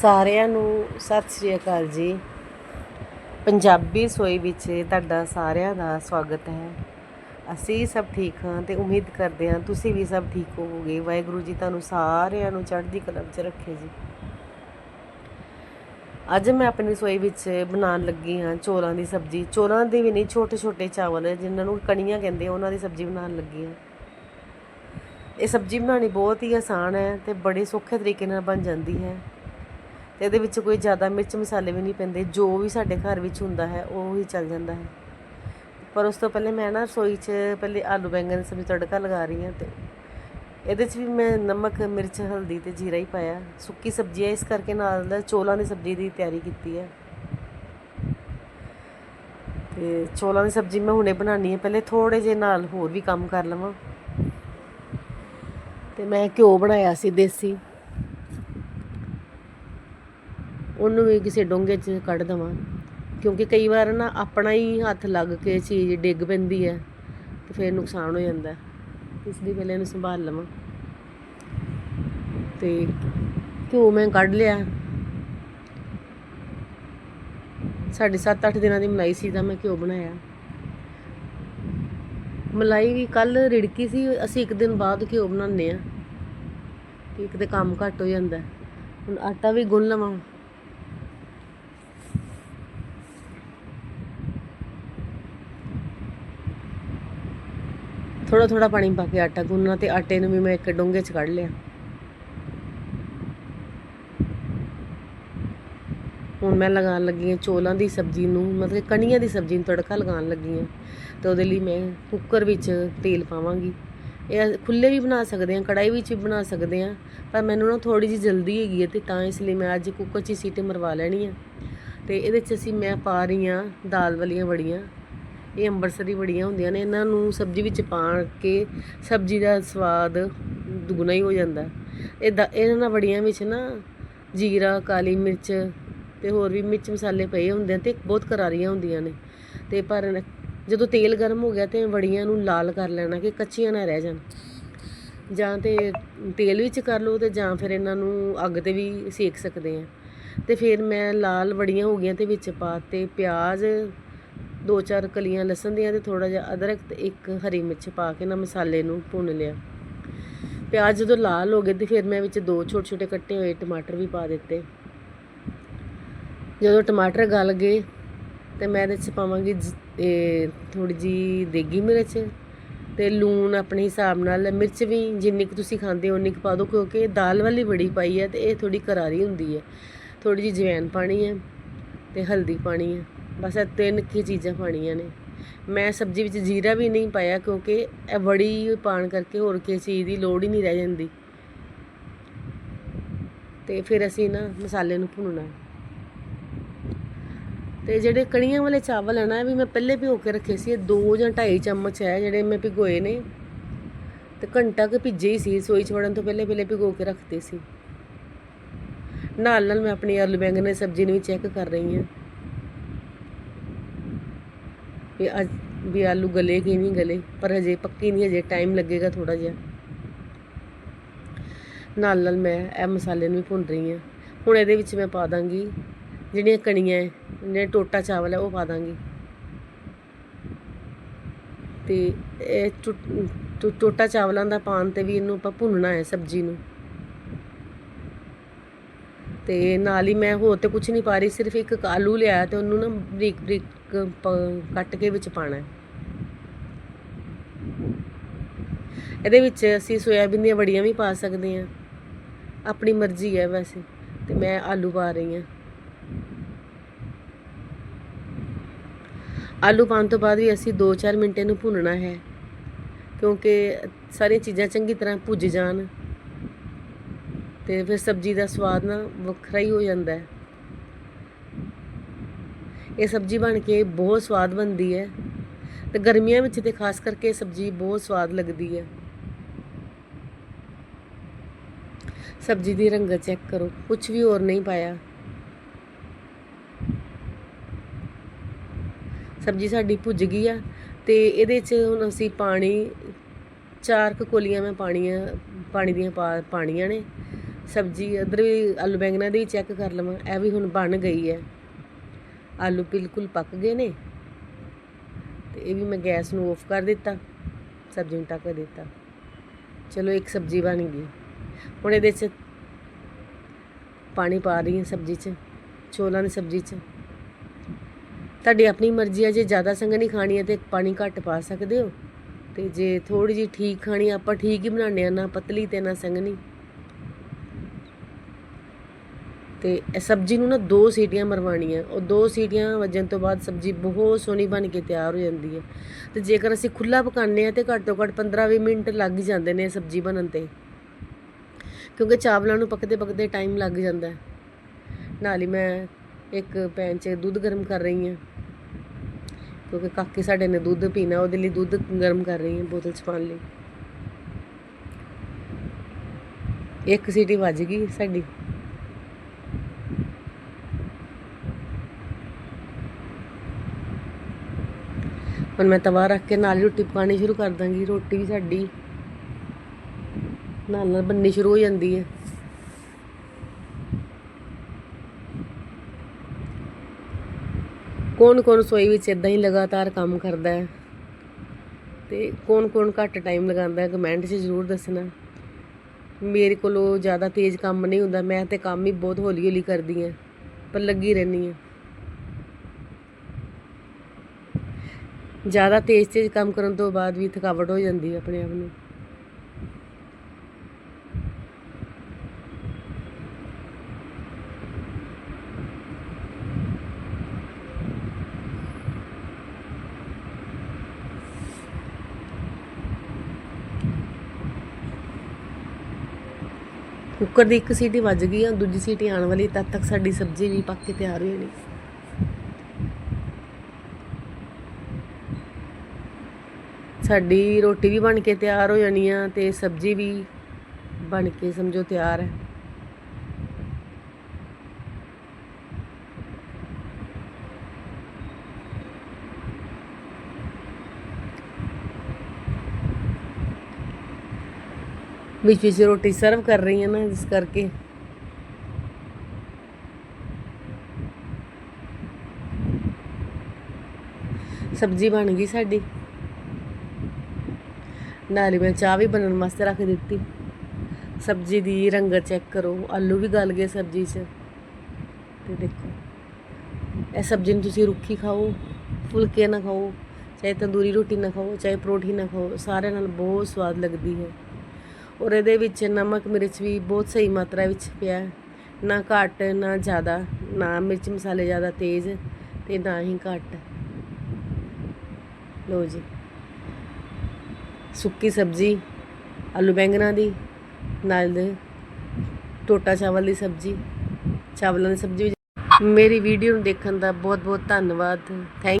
ਸਾਰਿਆਂ ਨੂੰ ਸਤਿ ਸ੍ਰੀ ਅਕਾਲ ਜੀ। ਪੰਜਾਬੀ ਸੋਈ ਵਿੱਚ ਤੁਹਾਡਾ ਸਾਰਿਆਂ ਦਾ ਸਵਾਗਤ ਹੈ। ਅਸੀਂ ਸਭ ਠੀਕ ਹਾਂ ਤੇ ਉਮੀਦ ਕਰਦੇ ਹਾਂ ਤੁਸੀਂ ਵੀ ਸਭ ਠੀਕ ਹੋਵੋਗੇ। ਵਾਹਿਗੁਰੂ ਜੀ ਤੁਹਾਨੂੰ ਸਾਰਿਆਂ ਨੂੰ ਚੜ੍ਹਦੀ ਕਲਾ ਵਿੱਚ ਰੱਖੇ ਜੀ। ਅੱਜ ਮੈਂ ਆਪਣੀ ਰਸੋਈ ਵਿੱਚ ਬਣਾਉਣ ਲੱਗੀ ਹਾਂ ਚੋਲਾਂ ਦੀ ਸਬਜ਼ੀ। ਚੋਲਾਂ ਦੀ ਵੀ ਨਹੀਂ ਛੋਟੇ ਛੋਟੇ ਚਾਵਲ ਜਿਨ੍ਹਾਂ ਨੂੰ ਕਣੀਆਂ ਕਹਿੰਦੇ ਉਹਨਾਂ ਦੀ ਸਬਜ਼ੀ ਬਣਾਉਣ ਲੱਗੀ ਹਾਂ। ਇਹ ਸਬਜ਼ੀ ਬਣਾਉਣੀ ਬਹੁਤ ਹੀ ਆਸਾਨ ਹੈ ਤੇ ਬੜੇ ਸੌਖੇ ਤਰੀਕੇ ਨਾਲ ਬਣ ਜਾਂਦੀ ਹੈ। ਤੇ ਇਹਦੇ ਵਿੱਚ ਕੋਈ ਜ਼ਿਆਦਾ ਮਿਰਚ ਮਸਾਲੇ ਵੀ ਨਹੀਂ ਪੈਂਦੇ। ਜੋ ਵੀ ਸਾਡੇ ਘਰ ਵਿੱਚ ਹੁੰਦਾ ਹੈ, ਉਹ ਹੀ ਚੱਲ ਜਾਂਦਾ ਹੈ। ਪਰ ਉਸ ਤੋਂ ਪਹਿਲੇ ਮੈਂ ਨਾ ਰਸੋਈ 'ਚ ਪਹਿਲੇ ਆਲੂ, ਬੈਂਗਣ ਦੀ ਸਬਜ਼ੀ ਤੜਕਾ ਲਗਾ ਰਹੀ ਹਾਂ ਤੇ ਇਹਦੇ 'ਚ ਵੀ ਮੈਂ ਨਮਕ, ਮਿਰਚ, ਹਲਦੀ ਤੇ ਜੀਰਾ ਹੀ ਪਾਇਆ। ਸੁੱਕੀ ਸਬਜ਼ੀ ਹੈ, ਇਸ ਕਰਕੇ ਨਾਲ ਦਾ ਚੋਲਾਂ ਦੀ ਸਬਜ਼ੀ ਦੀ ਤਿਆਰੀ ਕੀਤੀ ਹੈ। ਤੇ ਚੋਲਾਂ ਦੀ ਸਬਜ਼ੀ ਮੈਂ ਹੁਣੇ ਬਣਾਉਣੀ ਹੈ। ਪਹਿਲੇ ਥੋੜੇ ਜਿਹੇ ਨਾਲ ਹੋਰ ਵੀ ਕੰਮ ਕਰ ਲਵਾਂ। ਤੇ ਮੈਂ ਘਿਓ ਬਣਾਇਆ ਸੀ, ਦੇਸੀ। ਉਹਨੂੰ ਵੀ ਕਿਸੇ ਡੋਂਗੇ 'ਚ ਕੱਢ ਦਵਾਂ। ਕਿਉਂਕਿ ਕਈ ਵਾਰ ਨਾ ਆਪਣਾ ਹੀ ਹੱਥ ਲੱਗ ਕੇ ਚੀਜ਼ ਡਿੱਗ ਪੈਂਦੀ ਹੈ ਤੇ ਫਿਰ ਨੁਕਸਾਨ ਹੋ ਜਾਂਦਾ ਇਸ ਲਈ ਪਹਿਲੇ ਇਹਨੂੰ ਸੰਭਾਲ ਲਵਾਂ। ਤੇ ਘਿਓ ਮੈਂ ਕੱਢ ਲਿਆ। ਸਾਡੇ 7-8 ਦਿਨਾਂ ਦੀ ਮਲਾਈ ਸੀ ਤਾਂ ਮੈਂ ਘਿਓ ਬਣਾਇਆ। ਮਲਾਈ ਵੀ ਕੱਲ ਰਿੜਕੀ ਸੀ, ਅਸੀਂ ਇੱਕ ਦਿਨ ਬਾਅਦ ਘਿਓ ਬਣਾਉਂਦੇ ਆ ਇੱਕ ਤੇ ਕੰਮ ਘੱਟ ਹੋ ਜਾਂਦਾ ਹੁਣ ਆਟਾ ਵੀ ਗੁੰਨ ਲਵਾਂ। ਥੋੜਾ ਥੋੜਾ ਪਾਣੀ ਪਾ ਕੇ ਆਟਾ ਗੁੰਨਣਾ ਤੇ ਆਟੇ ਨੂੰ ਵੀ ਮੈਂ ਇੱਕ ਡੋਂਗੇ 'ਚ ਕੱਢ ਲਿਆ। ਹੁਣ ਮੈਂ ਲਗਾਉਣ ਲੱਗੀ ਹਾਂ ਚੋਲਾਂ ਦੀ ਸਬਜ਼ੀ ਨੂੰ, ਮਤਲਬ ਕਣੀਆਂ ਦੀ ਸਬਜ਼ੀ ਨੂੰ ਤੜਕਾ ਲਗਾਉਣ ਲੱਗੀ ਹਾਂ ਤੇ ਉਹਦੇ ਲਈ ਮੈਂ ਕੁੱਕਰ ਵਿੱਚ ਤੇਲ ਪਾਵਾਂਗੀ। ਇਹ ਖੁੱਲੇ ਵੀ ਬਣਾ ਸਕਦੇ ਹਾਂ ਕੜਾਈ ਵਿੱਚ ਵੀ ਬਣਾ ਸਕਦੇ ਹਾਂ, ਪਰ ਮੈਨੂੰ ਨਾ ਥੋੜੀ ਜਿਹੀ ਜਲਦੀ ਹੈਗੀ ਹੈ ਤੇ ਤਾਂ ਇਸ ਲਈ ਮੈਂ ਅੱਜ ਕੁੱਕਰ 'ਚ ਹੀ ਮਰਵਾ ਲੈਣੀ ਆ। ਤੇ ਇਹਦੇ 'ਚ ਅਸੀਂ ਮੈਂ ਪਾ ਰਹੀ ਹਾਂ ਦਾਲ ਵਾਲੀਆਂ ਵੜੀਆਂ। ਇਹ ਅੰਬਰਸਰੀ ਵੜੀਆਂ ਹੁੰਦੀਆਂ ਨੇ, ਇਹਨਾਂ ਨੂੰ ਸਬਜ਼ੀ ਵਿੱਚ ਪਾ ਕੇ ਸਬਜ਼ੀ ਦਾ ਸਵਾਦ ਦੁੱਗਣਾ ਹੀ ਹੋ ਜਾਂਦਾ। ਇਹ ਇਹਨਾਂ ਨਾਲ ਵੜੀਆਂ ਵਿੱਚ ਨਾ ਜੀਰਾ, ਕਾਲੀ ਮਿਰਚ ਤੇ ਹੋਰ ਵੀ ਮਿਰਚ ਮਸਾਲੇ ਪਏ ਹੁੰਦੇ ਆ ਤੇ ਬਹੁਤ ਕਰਾਰੀਆਂ ਹੁੰਦੀਆਂ ਨੇ। ਤੇ ਪਰ ਜਦੋਂ ਤੇਲ ਗਰਮ ਹੋ ਗਿਆ ਤੇ ਵੜੀਆਂ ਨੂੰ ਲਾਲ ਕਰ ਲੈਣਾ ਕਿ ਕੱਚੀਆਂ ਨਾ ਰਹਿ ਜਾਣ। ਜਾਂ ਤੇ ਤੇਲ ਵਿੱਚ ਕਰ ਲਓ ਤੇ ਜਾਂ ਫਿਰ ਇਹਨਾਂ ਨੂੰ ਅੱਗ ਤੇ ਵੀ ਸੇਕ ਸਕਦੇ ਆ। ਤੇ ਫਿਰ ਮੈਂ ਲਾਲ ਵੜੀਆਂ ਹੋ ਗਈਆਂ ਤੇ ਵਿੱਚ ਪਾ ਤੇ ਪਿਆਜ਼ ਦੋ ਚਾਰ ਕਲੀਆਂ ਲਸਣ ਦੀਆਂ ਤੇ ਥੋੜਾ ਜਿਹਾ ਅਦਰਕ ਤੇ ਇੱਕ ਹਰੀ ਮਿਰਚ ਪਾ ਕੇ ਨਾ ਮਸਾਲੇ ਨੂੰ ਭੁੰਨ ਲਿਆ। ਪਿਆਜ਼ ਜਦੋਂ ਲਾਲ ਹੋ ਗਏ ਤੇ ਫਿਰ ਮੈਂ ਵਿੱਚ ਦੋ ਛੋਟੇ ਛੋਟੇ ਕੱਟੇ ਹੋਏ ਟਮਾਟਰ ਵੀ ਪਾ ਦਿੱਤੇ। ਜਦੋਂ ਟਮਾਟਰ ਗਲ ਗਏ ਤੇ ਮੈਂ ਇਹਦੇ 'ਚ ਪਾਵਾਂਗੀ ਇਹ ਥੋੜੀ ਜੀ ਦੇਗੀ ਮਿਰਚ ਤੇ ਲੂਣ ਆਪਣੇ ਹਿਸਾਬ ਨਾਲ, ਮਿਰਚ ਵੀ ਜਿੰਨੀ ਕੁ ਤੁਸੀਂ ਖਾਂਦੇ ਹੋ ਉਨੀ ਕੁ ਪਾ ਦਿਓ ਕਿਉਂਕਿ ਦਾਲ ਵਾਲੀ ਬੜੀ ਪਾਈ ਹੈ ਤੇ ਇਹ ਥੋੜੀ ਕਰਾਰੀ ਹੁੰਦੀ ਹੈ। ਥੋੜੀ ਜੀ ਜਵੈਨ ਪਾਣੀ ਹੈ ਤੇ ਹਲਦੀ ਪਾਣੀ ਹੈ। ਬਸ ਇਹ ਤਿੰਨ ਕੀ ਚੀਜ਼ਾਂ ਪਾਣੀਆਂ ਨੇ। ਮੈਂ ਸਬਜ਼ੀ ਵਿੱਚ ਜੀਰਾ ਵੀ ਨਹੀਂ ਪਾਇਆ ਕਿਉਂਕਿ ਇਹ ਬੜੀ ਪਾਣ ਕਰਕੇ ਹੋਰ ਕਿਸੇ ਚੀਜ਼ ਦੀ ਲੋੜ ਹੀ ਨਹੀਂ ਰਹਿ ਜਾਂਦੀ। ਤੇ ਫਿਰ ਅਸੀਂ ਨਾ ਮਸਾਲੇ ਨੂੰ ਭੁੰਨਣਾ। ਤੇ ਜਿਹੜੇ ਕਣੀਆਂ ਵਾਲੇ ਚਾਵਲ ਹਨ ਇਹ ਵੀ ਮੈਂ ਪਹਿਲੇ ਭਿਓ ਕੇ ਰੱਖੇ ਸੀ, ਇਹ 2 ਜਾਂ 2.5 ਚਮਚ ਹੈ, ਜਿਹੜੇ ਮੈਂ ਭਿਗੋਏ ਨੇ। ਤੇ ਘੰਟਾ ਕੁ ਭਿੱਜੇ ਹੀ ਸੀ ਸੋਈ ਚ ਵੜਨ ਤੋਂ ਪਹਿਲੇ ਪਹਿਲੇ ਭਿਗੋ ਕੇ ਰੱਖਦੇ ਸੀ। ਨਾਲ ਨਾਲ ਮੈਂ ਆਪਣੀ ਆਲੂ ਬੈਂਗਣ ਦੀ ਸਬਜ਼ੀ ਨੂੰ ਵੀ ਚੈੱਕ ਕਰ ਰਹੀ ਹਾਂ। ਵੀ ਅੱਜ ਵੀ ਆਲੂ ਗਲੇ ਕਿ ਨਹੀਂ ਗਲੇ, ਪਰ ਹਜੇ ਪੱਕੀ ਨਹੀਂ, ਹਜੇ ਟਾਈਮ ਲੱਗੇਗਾ ਥੋੜਾ ਜਿਹਾ। ਨਾਲ ਨਾਲ ਮੈਂ ਇਹ ਮਸਾਲੇ ਨੂੰ ਵੀ ਭੁੰਨ ਰਹੀ ਹਾਂ। ਹੁਣ ਇਹਦੇ ਵਿੱਚ ਮੈਂ ਪਾ ਦਾਂਗੀ ਜਿਹੜੀਆਂ ਕਣੀਆਂ ਹੈ, ਜਿਹੜੇ ਟੋਟਾ ਚਾਵਲ ਹੈ, ਉਹ ਪਾ ਦਾਂਗੀ। ਤੇ ਇਹ ਟੁ- ਟੋਟਾ ਚਾਵਲਾਂ ਦਾ ਪਾਣ ਤੇ ਵੀ ਇਹਨੂੰ ਆਪਾਂ ਭੁੰਨਣਾ ਹੈ ਸਬਜ਼ੀ ਨੂੰ। ਤੇ ਨਾਲ ਹੀ ਮੈਂ ਹੋਰ ਤੇ ਕੁਝ ਨਹੀਂ ਪਾ ਰਹੀ, ਸਿਰਫ ਇੱਕ ਆਲੂ ਲਿਆ ਤੇ ਉਹਨੂੰ ਨਾ ਬਰੀਕ ਬਰੀਕ ਪ- ਕੱਟ ਕੇ ਵਿੱਚ ਪਾਣਾ ਹੈ। ਇਹਦੇ ਵਿੱਚ ਅਸੀਂ ਸੋਇਆਬੀਨ ਦੀਆਂ ਵੜੀਆਂ ਵੀ ਪਾ ਸਕਦੇ ਹਾਂ। ਆਪਣੀ ਮਰਜ਼ੀ ਹੈ ਵੈਸੇ, ਤੇ ਮੈਂ ਆਲੂ ਪਾ ਰਹੀ ਹਾਂ। ਆਲੂ ਪਾਉਣ ਤੋਂ ਬਾਅਦ ਵੀ ਅਸੀਂ 2-4 ਮਿੰਟ ਇਹਨੂੰ ਭੁੰਨਣਾ ਹੈ, ਕਿਉਂਕਿ ਸਾਰੀਆਂ ਚੀਜ਼ਾਂ ਚੰਗੀ ਤਰ੍ਹਾਂ ਭੁੱਜ ਜਾਣ, ਤੇ ਫਿਰ ਸਬਜ਼ੀ ਦਾ ਸਵਾਦ ਨਾ ਵੱਖਰਾ ਹੀ ਹੋ ਜਾਂਦਾ ਹੈ। ਇਹ ਸਬਜ਼ੀ ਬਣ ਕੇ ਬਹੁਤ ਸਵਾਦ ਬਣਦੀ ਹੈ ਤੇ ਗਰਮੀਆਂ ਵਿੱਚ ਤੇ ਖਾਸ ਕਰਕੇ ਸਬਜ਼ੀ ਬਹੁਤ ਸਵਾਦ ਲੱਗਦੀ ਹੈ। ਸਬਜ਼ੀ ਦੀ ਰੰਗਤ ਚੈੱਕ ਕਰੋ ਕੁਝ ਵੀ ਹੋਰ ਨਹੀਂ ਪਾਇਆ। ਸਬਜ਼ੀ ਸਾਡੀ ਭੁੱਜ ਗਈ ਆ ਤੇ ਇਹਦੇ 'ਚ ਹੁਣ ਅਸੀਂ ਪਾਣੀ, ਚਾਰ ਕੁ ਕੋਲੀਆਂ ਮੈਂ ਪਾਣੀਆਂ, ਪਾਣੀ ਦੀਆਂ ਪਾ, ਪਾਣੀਆਂ ਨੇ। ਸਬਜ਼ੀ ਇੱਧਰ ਵੀ ਆਲੂ ਬੈਂਗਣਾ ਦੀ ਚੈੱਕ ਕਰ ਲਵਾਂ, ਇਹ ਵੀ ਹੁਣ ਬਣ ਗਈ ਹੈ। ਆਲੂ ਬਿਲਕੁਲ ਪੱਕ ਗਏ ਨੇ। ਤੇ ਇਹ ਵੀ ਮੈਂ ਗੈਸ ਨੂੰ ਆਫ ਕਰ ਦਿੱਤਾ, ਸਬਜ਼ੀ ਨੂੰ ਟੱਕ ਦਿੱਤਾ। ਚਲੋ ਇੱਕ ਸਬਜ਼ੀ ਬਣ ਗਈ। ਹੁਣ ਇਹਦੇ 'ਚ ਪਾਣੀ ਪਾ ਰਹੀ ਹਾਂ ਸਬਜ਼ੀ 'ਚ ਚੋਲਾਂ ਦੀ ਸਬਜ਼ੀ 'ਚ। ਤੁਹਾਡੀ ਆਪਣੀ ਮਰਜ਼ੀ ਹੈ ਜੇ ਜ਼ਿਆਦਾ ਸੰਘਣੀ ਖਾਣੀ ਹੈ ਤੇ ਪਾਣੀ ਘੱਟ ਪਾ ਸਕਦੇ ਹੋ। ਤੇ ਜੇ ਥੋੜੀ ਜਿਹੀ ਠੀਕ ਖਾਣੀ ਆਪਾਂ ਠੀਕ ਹੀ ਬਣਾਉਂਦੇ ਆ ਨਾ ਪਤਲੀ ਤੇ ਨਾ ਸੰਘਣੀ। ਤੇ ਸਬਜ਼ੀ ਨੂੰ ਨਾ ਦੋ ਸੀਟੀਆਂ ਮਰਵਾਉਣੀਆਂ। ਉਹ ਦੋ ਸੀਟੀਆਂ ਵੱਜਣ ਤੋਂ ਬਾਅਦ ਸਬਜ਼ੀ ਬਹੁਤ ਸੋਹਣੀ ਬਣ ਕੇ ਤਿਆਰ ਹੋ ਜਾਂਦੀ ਹੈ। ਤੇ ਜੇਕਰ ਅਸੀਂ ਖੁੱਲਾ ਪਕਾਉਂਦੇ ਆ ਤੇ ਘੱਟ ਤੋਂ ਘੱਟ 15-20 ਮਿੰਟ ਲੱਗ ਹੀ ਜਾਂਦੇ ਨੇ ਸਬਜ਼ੀ ਬਣਨ ਤੇ। ਕਿਉਂਕਿ ਚਾਵਲਾਂ ਨੂੰ ਪੱਕਦੇ ਪੱਕਦੇ ਟਾਈਮ ਲੱਗ ਜਾਂਦਾ ਹੈ। ਨਾਲ ਹੀ ਮੈਂ ਇੱਕ ਪੈਨ 'ਚ ਦੁੱਧ ਗਰਮ ਕਰ ਰਹੀ ਹਾਂ। ਕਿਉਂਕਿ ਕਾਕੇ ਸਾਡੇ ਨੇ ਦੁੱਧ ਪੀਣਾ, ਉਹਦੇ ਲਈ ਦੁੱਧ ਗਰਮ ਕਰ ਰਹੀ ਹਾਂ ਬੋਤਲ 'ਚ ਪਾਉਣ ਲਈ। ਇੱਕ ਸੀਟੀ ਵੱਜ ਗਈ ਸਾਡੀ। ਹੁਣ ਮੈਂ ਤਵਾ ਰੱਖ ਕੇ ਨਾਲ ਹੀ ਰੋਟੀ ਪਕਾਉਣੀ ਸ਼ੁਰੂ ਕਰ ਦਾਂਗੀ। ਰੋਟੀ ਵੀ ਸਾਡੀ ਨਾਲ ਨਾਲ ਬੰਨੀ ਸ਼ੁਰੂ ਹੋ ਜਾਂਦੀ ਹੈ। ਕੌਣ ਕੌਣ ਸੋਈ ਵਿੱਚ ਇਦਾਂ ਹੀ ਲਗਾਤਾਰ ਕੰਮ ਕਰਦਾ ਹੈ? ਤੇ ਕੌਣ ਕੌਣ ਘੱਟ ਟਾਈਮ ਲਗਾਉਂਦਾ ਹੈ? ਕਮੈਂਟ 'ਚ ਜ਼ਰੂਰ ਦੱਸਣਾ। ਮੇਰੇ ਕੋਲੋਂ ਜ਼ਿਆਦਾ ਤੇਜ਼ ਕੰਮ ਨਹੀਂ ਹੁੰਦਾ। ਮੈਂ ਤੇ ਕੰਮ ਹੀ ਬਹੁਤ ਹੌਲੀ ਹੌਲੀ ਕਰਦੀ ਹਾਂ, ਪਰ ਲੱਗੀ ਰਹਿੰਦੀ ਹਾਂ। ਜ਼ਿਆਦਾ ਤੇਜ਼ ਤੇਜ਼ ਕੰਮ ਕਰਨ ਤੋਂ ਬਾਅਦ ਵੀ ਥਕਾਵਟ ਹੋ ਜਾਂਦੀ ਹੈ ਆਪਣੇ ਆਪ ਨੂੰ। ਕੁੱਕਰ ਦੀ ਇੱਕ ਸੀਟੀ ਵੱਜ ਗਈ ਆ, ਦੂਜੀ ਸੀਟੀ ਆਉਣ ਵਾਲੀ, ਤਦ ਤੱਕ ਸਾਡੀ ਸਬਜ਼ੀ ਵੀ ਪੱਕ ਕੇ ਤਿਆਰ ਹੋ ਜਾਣੀ ਸਾਡੀ ਰੋਟੀ ਵੀ ਬਣ ਕੇ ਤਿਆਰ ਹੋ ਜਾਣੀ ਆ ਤੇ ਸਬਜ਼ੀ ਵੀ ਬਣ ਕੇ ਸਮਝੋ ਤਿਆਰ ਹੈ। ਵਿੱਚ ਵਿੱਚ ਰੋਟੀ ਸਰਵ ਕਰ ਰਹੀ ਹਾਂ ਨਾ ਇਸ ਕਰਕੇ। ਸਬਜ਼ੀ ਬਣ ਗਈ ਸਾਡੀ। ਨਾਲ ਹੀ ਮੈਂ ਚਾਹ ਵੀ ਬਣਨ ਵਾਸਤੇ ਰੱਖ ਦਿੱਤੀ। ਸਬਜ਼ੀ ਦੀ ਰੰਗਤ ਚੈੱਕ ਕਰੋ, ਆਲੂ ਵੀ ਗਲ ਗਏ ਸਬਜ਼ੀ 'ਚ। ਤੇ ਦੇਖੋ, ਇਹ ਸਬਜ਼ੀ ਨੂੰ ਤੁਸੀਂ ਰੁੱਖੀ ਖਾਓ, ਫੁਲਕੇ ਨਾ ਖਾਓ, ਚਾਹੇ ਤੰਦੂਰੀ ਰੋਟੀ ਨਾ ਖਾਓ, ਚਾਹੇ ਪਰੌਂਠੀ ਨਾ ਖਾਓ, ਸਾਰਿਆਂ ਨਾਲ ਬਹੁਤ ਸਵਾਦ ਲੱਗਦੀ ਹੈ। ਔਰ ਇਹਦੇ ਵਿੱਚ ਨਮਕ, ਮਿਰਚ ਵੀ ਬਹੁਤ ਸਹੀ ਮਾਤਰਾ ਵਿੱਚ ਪਿਆ। ਨਾ ਘੱਟ, ਨਾ ਜ਼ਿਆਦਾ, ਨਾ ਮਿਰਚ ਮਸਾਲੇ ਜ਼ਿਆਦਾ ਤੇਜ਼ ਤੇ ਨਾ ਹੀ ਘੱਟ। ਲੋ ਜੀ। ਸੁੱਕੀ ਸਬਜ਼ੀ, ਆਲੂ ਬੈਂਗਣਾ ਦੀ, ਨਾਲ ਦੇ ਟੋਟਾ ਚਾਵਲ ਦੀ ਸਬਜ਼ੀ, ਚਾਵਲਾਂ ਦੀ ਸਬਜ਼ੀ ਮੇਰੀ ਵੀਡੀਓ ਨੂੰ ਦੇਖਣ ਦਾ ਬਹੁਤ ਬਹੁਤ ਧੰਨਵਾਦ। ਥੈਂਕ